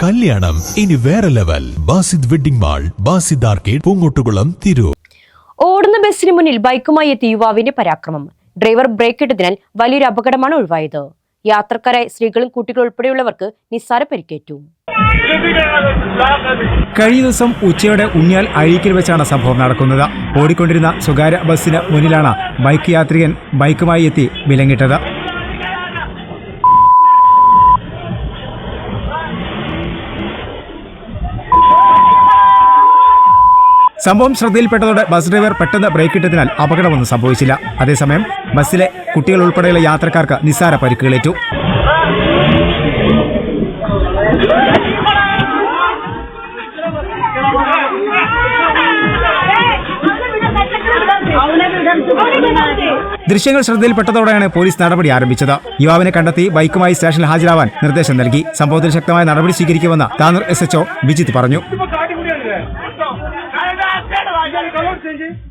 കല്യാണം. ഇനി വേറെ level Basith wedding mall Basith arcade Poongottukulam Tirur. ഓടുന്ന ബസ്സിന് മുന്നിൽ ബൈക്കുമായി എത്തിയ യുവാവിന്റെ പരാക്രമം. ഡ്രൈവർ ബ്രേക്ക് ഇട്ടതിനാൽ വലിയൊരു അപകടമാണ് ഒഴിവായത്. യാത്രക്കാരായ സ്ത്രീകളും കുട്ടികളും ഉൾപ്പെടെയുള്ളവർക്ക് നിസ്സാര പരിക്കേറ്റു. കഴിഞ്ഞ ദിവസം ഉച്ചയോടെ ഉണ്ണിയാൽ അഴീക്കിൽ വെച്ചാണ് സംഭവം നടക്കുന്നത്. ഓടിക്കൊണ്ടിരുന്ന സ്വകാര്യ ബസ്സിന് മുന്നിലാണ് ബൈക്ക് യാത്രികൻ ബൈക്കുമായി എത്തി വിലങ്ങിട്ടത്. സംഭവം ശ്രദ്ധയിൽപ്പെട്ടതോടെ ബസ് ഡ്രൈവർ പെട്ടെന്ന് ബ്രേക്ക് ഇട്ടതിനാൽ അപകടമൊന്നും സംഭവിച്ചില്ല. അതേസമയം ബസ്സിലെ കുട്ടികൾ ഉൾപ്പെടെയുള്ള യാത്രക്കാർക്ക് നിസ്സാര പരിക്കുകളേറ്റു. ദൃശ്യങ്ങൾ ശ്രദ്ധയിൽപ്പെട്ടതോടെയാണ് പോലീസ് നടപടി ആരംഭിച്ചത്. യുവാവിനെ കണ്ടെത്തി ബൈക്കുമായി സ്റ്റേഷനിൽ ഹാജരാവാൻ നിർദ്ദേശം നൽകി. സംഭവത്തിൽ ശക്തമായ നടപടി സ്വീകരിക്കുമെന്ന് താനൂർ എസ് എച്ച്ഒ വിജിത്ത് പറഞ്ഞു.